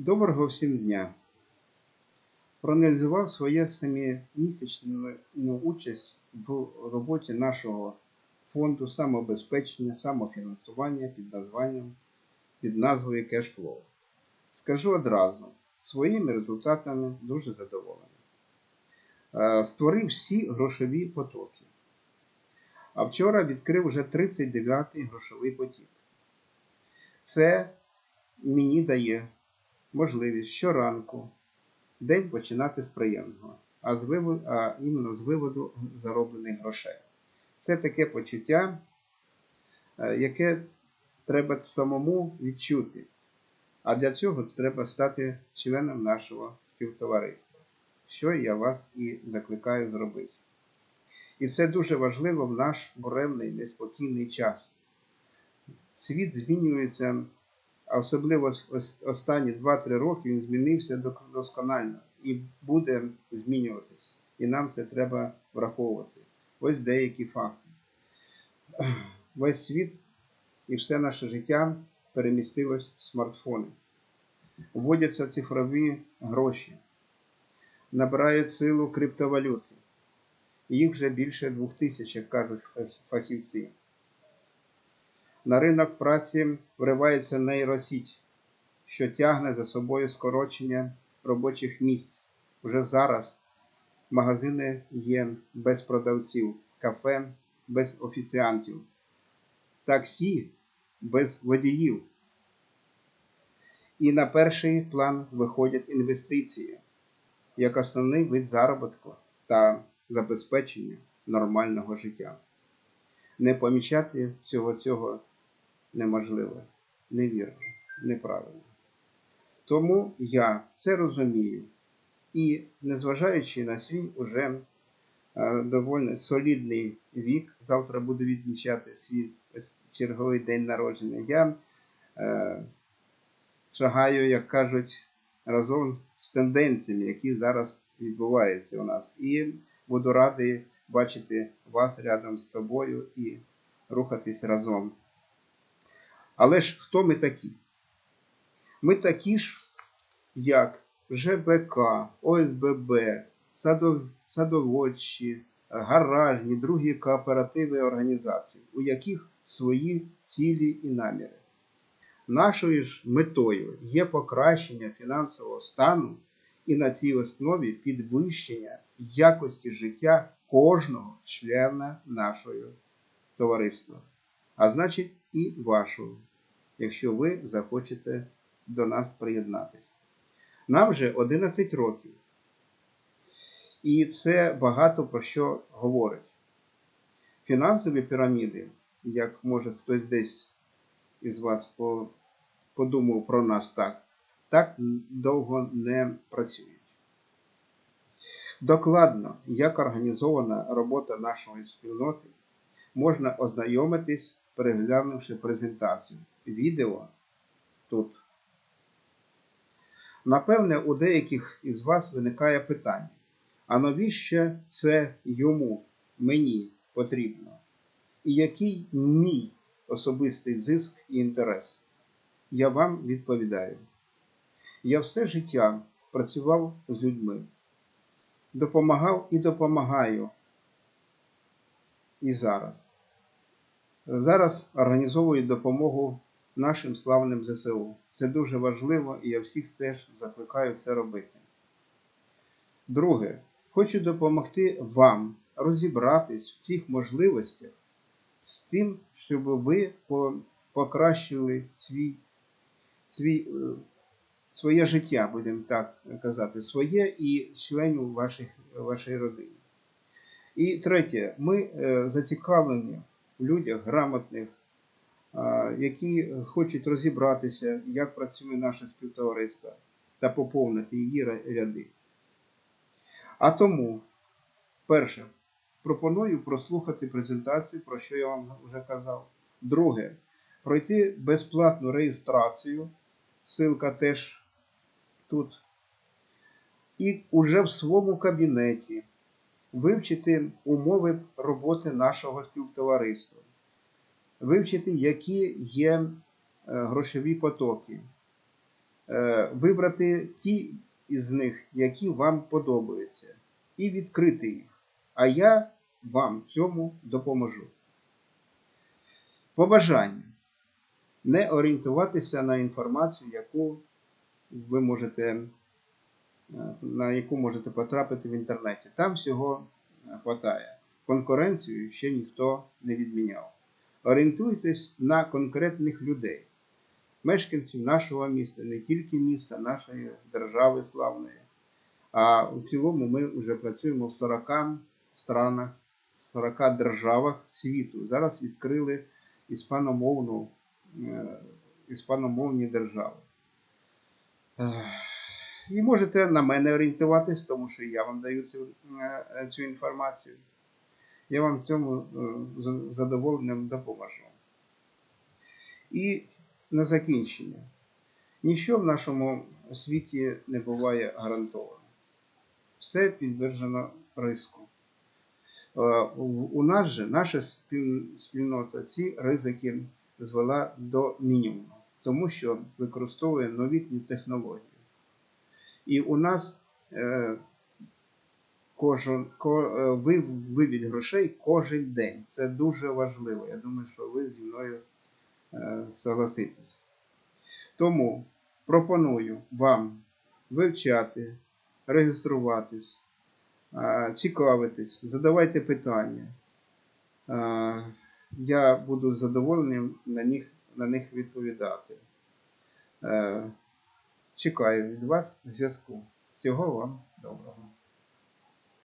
Доброго всім дня! Проаналізував своє семимісячну участь в роботі нашого фонду самообезпечення, самофінансування під названням під назвою Cashflow. Скажу одразу, своїми результатами дуже задоволений. Е, Створив всі грошові потоки. А вчора відкрив вже 39-й грошовий потік. Це мені дає можливість щоранку день починати з приємного, а, з виводу, а іменно з виводу зароблених грошей. Це таке почуття, е, яке треба самому відчути. А для цього треба стати членом нашого співтовариства, що я вас і закликаю зробити. І це дуже важливо в наш буремний, неспокійний час. Світ змінюється, а особливо останні 2-3 роки він змінився досконально і буде змінюватись. І нам це треба враховувати. Ось деякі факти. Весь світ і все наше життя перемістилось в смартфони. Вводяться цифрові гроші, набирають силу криптовалюти. Їх вже більше двох тисяч, як кажуть фахівці. На ринок праці вривається нейросіть, що тягне за собою скорочення робочих місць. Вже зараз магазини є без продавців, кафе без офіціантів, таксі без водіїв. І на перший план виходять інвестиції як основний вид заробітку та забезпечення нормального життя. Не помічати всього цього неможливо, невірно, неправильно. Тому я це розумію і, незважаючи на свій уже е, доволі солідний вік, завтра буду відмічати свій черговий день народження. Я е, шагаю, як кажуть, разом з тенденціями, які зараз відбуваються у нас. І буду радий бачити вас рядом з собою і рухатись разом. Але ж хто ми такі? Ми такі ж, як ЖБК, ОСББ, садов... садоводчі, гаражні, другі кооперативи організації, у яких свої цілі і наміри. Нашою ж метою є покращення фінансового стану і на цій основі підвищення якості життя кожного члена нашого товариства, а значить і вашого, якщо ви захочете до нас приєднатися. Нам вже 11 років. І це багато про що говорить. Фінансові піраміди, як може хтось десь із вас подумав про нас так, так довго не працюють. Докладно, як організована робота нашої спільноти, можна ознайомитись, переглянувши презентацію. Відео тут. Напевне, у деяких із вас виникає питання: а навіщо це йому, мені потрібно? І який мій особистий зиск і інтерес? Я вам відповідаю. Я все життя працював з людьми, допомагав і допомагаю і зараз. Зараз організовую допомогу нашим славним ЗСУ. Це дуже важливо і я всіх теж закликаю це робити. Друге, хочу допомогти вам розібратись в цих можливостях з тим, щоб ви покращили свій, свій, е, своє життя, будемо так казати, своє і членів ваших, вашої родини. І третє, ми е, зацікавлені людях грамотних, які хочуть розібратися, як працює наше співтовариство та поповнити її ряди. А тому, перше, пропоную прослухати презентацію, про що я вам вже казав. Друге, пройти безплатну реєстрацію, ссылка теж тут. І уже в своєму кабінеті вивчити умови роботи нашого співтовариства, вивчити, які є е, грошові потоки, е, вибрати ті із них, які вам подобаються, і відкрити їх. А я вам цьому допоможу. Побажання. Не орієнтуватися на інформацію, яку ви можете, на яку можете потрапити в інтернеті. Там всього е, хватає. Конкуренцію ще ніхто не відміняв. Орієнтуйтесь на конкретних людей, мешканців нашого міста, не тільки міста, нашої держави славної. А в цілому ми вже працюємо в 40 странах, 40 державах світу. Зараз відкрили іспаномовну, е, іспаномовні держави. І можете на мене орієнтуватись, тому що я вам даю цю, е, цю інформацію. Я вам в цьому е, задоволенням допоможу. І на закінчення. Ніщо в нашому світі не буває гарантовано. Все підтверджено риску. Е, У нас же наша спільнота ці ризики звела до мінімуму, тому що використовує новітні технології. І у нас е, кожен, ко, е, вивід грошей кожен день. Це дуже важливо. Я думаю, що ви зі мною е, согласитесь. Тому пропоную вам вивчати, реєструватись, цікавитись, задавайте питання. Я буду задоволеним на них, на них відповідати. Чекаю від вас зв'язку. Всього вам доброго.